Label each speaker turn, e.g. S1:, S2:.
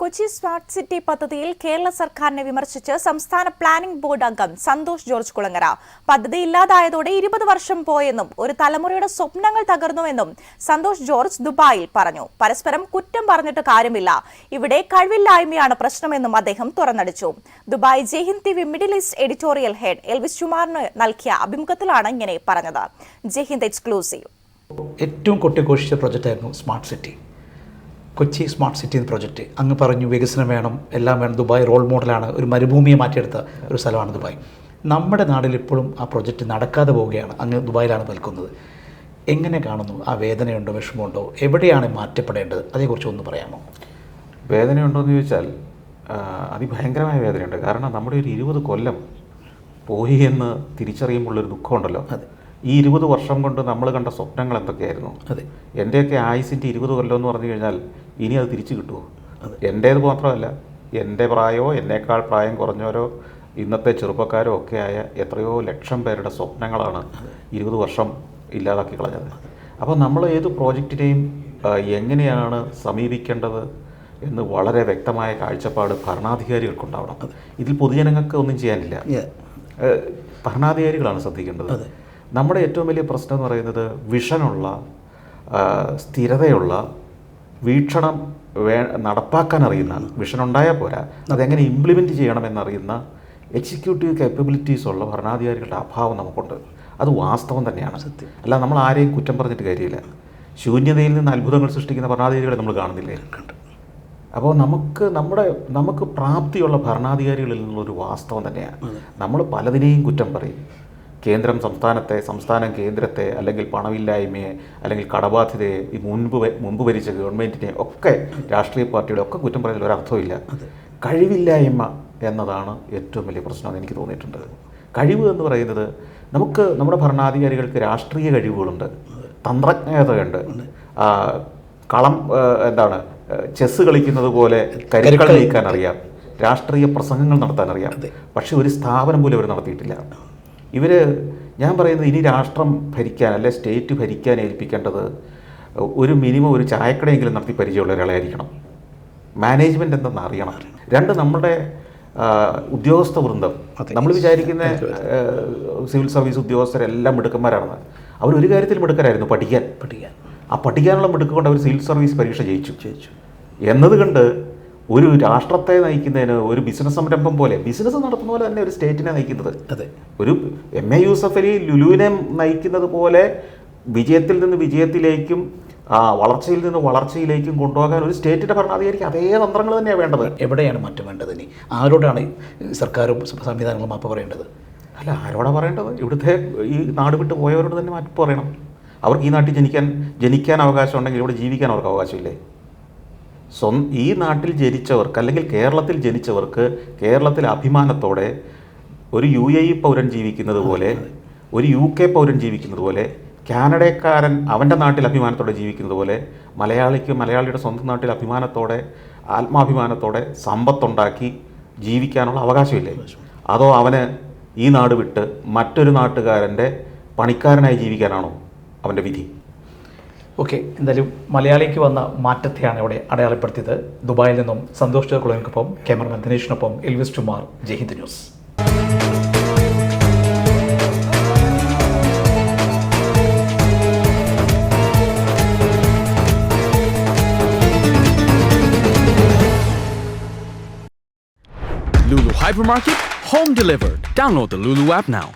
S1: Kochi smart city പദ്ധതിയിൽ കേരള സർക്കാരിനെ വിമർശിച്ച് സംസ്ഥാന പ്ലാനിംഗ് ബോർഡ് അംഗം സന്തോഷ് ജോർജ് കുളങ്ങര. പദ്ധതി ഇല്ലാതായതോടെ ഇരുപത് വർഷം പോയെന്നും ഒരു തലമുറയുടെ സ്വപ്നങ്ങൾ തകർന്നുവെന്നും സന്തോഷ് ജോർജ് ദുബായിൽ പറഞ്ഞു. പരസ്പരം കുറ്റം പറഞ്ഞിട്ട് കാര്യമില്ല. ഇവിടെ കഴിവില്ലായ്മയാണ് പ്രശ്നമെന്നും അദ്ദേഹം തുറന്നടിച്ചു. Dubai Jaihind T V Middle East editorial head Elvis ചുമാറിന് നൽകിയ അഭിമുഖത്തിലാണ് ഇങ്ങനെ പറഞ്ഞത്. ജയ്ഹിന്ദ് എക്സ്ക്ലൂസീവ്.
S2: ഏറ്റവും കൊട്ടിഘോഷിച്ച പ്രൊജക്റ്റായിരുന്നു smart city. Kochi smart city എന്ന പ്രൊജക്റ്റ്. അങ്ങ് പറഞ്ഞു വികസനം വേണം എല്ലാം വേണം. ദുബായ് റോൾ മോഡലാണ് ഒരു മരുഭൂമിയെ മാറ്റിയെടുത്ത ഒരു സ്ഥലമാണ് ദുബായ്. നമ്മുടെ നാട്ടിൽ ഇപ്പോഴും ആ പ്രൊജക്റ്റ് നടക്കാതെ പോവുകയാണ്. അങ്ങ് ദുബായിലാണ് നിൽക്കുന്നത്. എങ്ങനെ കാണുന്നു? ആ വേദനയുണ്ടോ വിഷമമുണ്ടോ? എവിടെയാണ് മാറ്റപ്പെടേണ്ടത്? അതേക്കുറിച്ച് ഒന്ന് പറയാമോ?
S3: വേദനയുണ്ടോ എന്ന് ചോദിച്ചാൽ അതിഭയങ്കരമായ വേദനയുണ്ട്. കാരണം നമ്മുടെ ഒരു ഇരുപത് കൊല്ലം പോയി എന്ന് തിരിച്ചറിയുമ്പോഴുള്ളൊരു ദുഃഖമുണ്ടല്ലോ.
S2: അതെ.
S3: ഈ ഇരുപത് വർഷം കൊണ്ട് നമ്മൾ കണ്ട സ്വപ്നങ്ങൾ എന്തൊക്കെയായിരുന്നു?
S2: അതെ.
S3: എന്റെയൊക്കെ ആയുസിന്റെ ഇരുപത് കൊല്ലം എന്ന് പറഞ്ഞു കഴിഞ്ഞാൽ ഇനി അത് തിരിച്ചു കിട്ടുമോ എന്റേത് മാത്രമല്ല എന്റെ പ്രായമോ എന്നേക്കാൾ പ്രായം കുറഞ്ഞവരോ ഇന്നത്തെ ചെറുപ്പക്കാരോ ഒക്കെ ആയ എത്രയോ ലക്ഷം പേരുടെ സ്വപ്നങ്ങളാണ് ഇരുപത് വർഷം ഇല്ലാതാക്കി കളഞ്ഞത്. അപ്പോൾ നമ്മൾ ഏത് പ്രോജക്റ്റിനെയും എങ്ങനെയാണ് സമീപിക്കേണ്ടത് എന്ന് വളരെ വ്യക്തമായ കാഴ്ചപ്പാട് ഭരണാധികാരികൾക്കുണ്ടാവണം. ഇതിൽ പൊതുജനങ്ങൾക്ക് ഒന്നും ചെയ്യാനില്ല. ഭരണാധികാരികളാണ് ശ്രദ്ധിക്കേണ്ടത്. നമ്മുടെ ഏറ്റവും വലിയ പ്രശ്നം എന്ന് പറയുന്നത് വിഷനുള്ള സ്ഥിരതയുള്ള വീക്ഷണം വേ നടപ്പാക്കാൻ അറിയുന്ന വിഷൻ ഉണ്ടായാൽ പോരാ അതെങ്ങനെ ഇംപ്ലിമെന്റ് ചെയ്യണമെന്നറിയുന്ന എക്സിക്യൂട്ടീവ് കേപ്പബിലിറ്റീസ് ഉള്ള ഭരണാധികാരികളുടെ അഭാവം നമുക്കുണ്ട്. അത് വാസ്തവം തന്നെയാണ്.
S2: സത്യം.
S3: അല്ല നമ്മൾ ആരെയും കുറ്റം പറഞ്ഞിട്ട് കാര്യമില്ല. ശൂന്യതയിൽ നിന്ന് അത്ഭുതങ്ങൾ സൃഷ്ടിക്കുന്ന ഭരണാധികാരികളെ നമ്മൾ കാണുന്നില്ലേ? അപ്പോൾ നമുക്ക് നമ്മുടെ നമുക്ക് പ്രാപ്തിയുള്ള ഭരണാധികാരികളിൽ നിന്നുള്ളൊരു വാസ്തവം തന്നെയാണ്. നമ്മൾ പലതിനെയും കുറ്റം പറയും. കേന്ദ്രം സംസ്ഥാനത്തെ സംസ്ഥാനം കേന്ദ്രത്തെ അല്ലെങ്കിൽ പണമില്ലായ്മയെ അല്ലെങ്കിൽ കടബാധ്യതയെ ഈ മുൻപ് മുൻപ് ഭരിച്ച ഗവൺമെന്റിനെ ഒക്കെ രാഷ്ട്രീയ പാർട്ടിയുടെ ഒക്കെ കുറ്റം പറയുന്നതിൽ ഒരു അർത്ഥമില്ല കഴിവില്ലായ്മ എന്നതാണ് ഏറ്റവും വലിയ പ്രശ്നം എനിക്ക് തോന്നിയിട്ടുണ്ട്. കഴിവ് എന്ന് പറയുന്നത് നമുക്ക് നമ്മുടെ ഭരണാധികാരികൾക്ക് രാഷ്ട്രീയ കഴിവുകളുണ്ട് തന്ത്രജ്ഞതയുണ്ട്. കളം എന്താണ് ചെസ് ചെസ്സ് കളിക്കുന്നത് പോലെ കരുക്കൾ നീക്കാൻ അറിയാം. രാഷ്ട്രീയ പ്രസംഗങ്ങൾ നടത്താൻ അറിയാം. പക്ഷെ ഒരു സ്ഥാപനം പോലും അവർ നടത്തിയിട്ടില്ല. ഇവർ ഞാൻ പറയുന്നത് ഇനി രാഷ്ട്രം ഭരിക്കാൻ അല്ലെ സ്റ്റേറ്റ് ഭരിക്കാൻ ഏൽപ്പിക്കേണ്ടത് ഒരു മിനിമം ഒരു ചായക്കടയെങ്കിലും നടത്തി പരിചയമുള്ള ഒരാളായിരിക്കണം. മാനേജ്മെന്റ് എന്തെന്ന് അറിയണം. രണ്ട് നമ്മുടെ ഉദ്യോഗസ്ഥ വൃന്ദം. നമ്മൾ വിചാരിക്കുന്ന സിവിൽ സർവീസ് ഉദ്യോഗസ്ഥരെല്ലാം മിടുക്കന്മാരാണെന്ന് അവർ ഒരു കാര്യത്തിൽ മിടുക്കരായിരുന്നു പഠിക്കാൻ.
S2: പഠിക്കാൻ.
S3: ആ പഠിക്കാനുള്ള മിടുക്ക് കൊണ്ട് അവർ സിവിൽ സർവീസ് പരീക്ഷ ജയിച്ചു.
S2: ജയിച്ചു.
S3: എന്നത് കണ്ട് ഒരു രാഷ്ട്രത്തെ നയിക്കുന്നതിന് ഒരു ബിസിനസ് സംരംഭം പോലെ ബിസിനസ് നടത്തുന്ന പോലെ തന്നെ ഒരു സ്റ്റേറ്റിനെ നയിക്കുന്നത്.
S2: അതെ.
S3: ഒരു എം എ യൂസഫ് അലി ലുലുവിനെ നയിക്കുന്നത് പോലെ വിജയത്തിൽ നിന്ന് വിജയത്തിലേക്കും ആ വളർച്ചയിൽ നിന്ന് വളർച്ചയിലേക്കും കൊണ്ടുപോകാൻ ഒരു സ്റ്റേറ്റിന്റെ ഭരണാധികാരിക്ക് അതേ തന്ത്രങ്ങൾ തന്നെയാണ് വേണ്ടത്.
S2: എവിടെയാണ് മാറ്റം വേണ്ടത് ഇനി? ആരോടാണ് സർക്കാരും സംവിധാനങ്ങളും മാപ്പ് പറയേണ്ടത്?
S3: അല്ല ആരോടാണ് പറയേണ്ടത്? ഇവിടുത്തെ ഈ നാട് വിട്ട് പോയവരോട് തന്നെ മാറ്റി പറയണം. അവർക്ക് ഈ നാട്ടിൽ ജനിക്കാൻ ജനിക്കാൻ അവകാശം ഉണ്ടെങ്കിൽ ഇവിടെ ജീവിക്കാൻ അവർക്ക് അവകാശമില്ലേ? സ്വം ഈ നാട്ടിൽ ജനിച്ചവർക്ക് അല്ലെങ്കിൽ കേരളത്തിൽ ജനിച്ചവർക്ക് കേരളത്തിൽ അഭിമാനത്തോടെ ഒരു യു എ ഇ പൗരൻ ജീവിക്കുന്നത് പോലെ ഒരു യു കെ പൗരൻ ജീവിക്കുന്നത് പോലെ കാനഡക്കാരൻ അവന്റെ നാട്ടിൽ അഭിമാനത്തോടെ ജീവിക്കുന്നത് പോലെ മലയാളിക്ക് മലയാളിയുടെ സ്വന്തം നാട്ടിൽ അഭിമാനത്തോടെ ആത്മാഭിമാനത്തോടെ സമ്പത്തുണ്ടാക്കി ജീവിക്കാനുള്ള അവകാശമില്ലേ? അതോ അവന് ഈ നാട് വിട്ട് മറ്റൊരു നാട്ടുകാരന്റെ പണിക്കാരനായി ജീവിക്കാനാണോ അവന്റെ വിധി?
S2: ഓക്കെ എന്തായാലും മലയാളിക്ക് വന്ന മാറ്റത്തെയാണ് ഇവിടെ അടയാളപ്പെടുത്തിയത് ദുബായിൽ നിന്നും സന്തോഷ് കുളവിനൊപ്പം ക്യാമറമാൻ ദിനേഷിനൊപ്പം Elvis ടുമാർ Jaihind news
S4: Lulu Hypermarket, home delivered. Download the Lulu app now.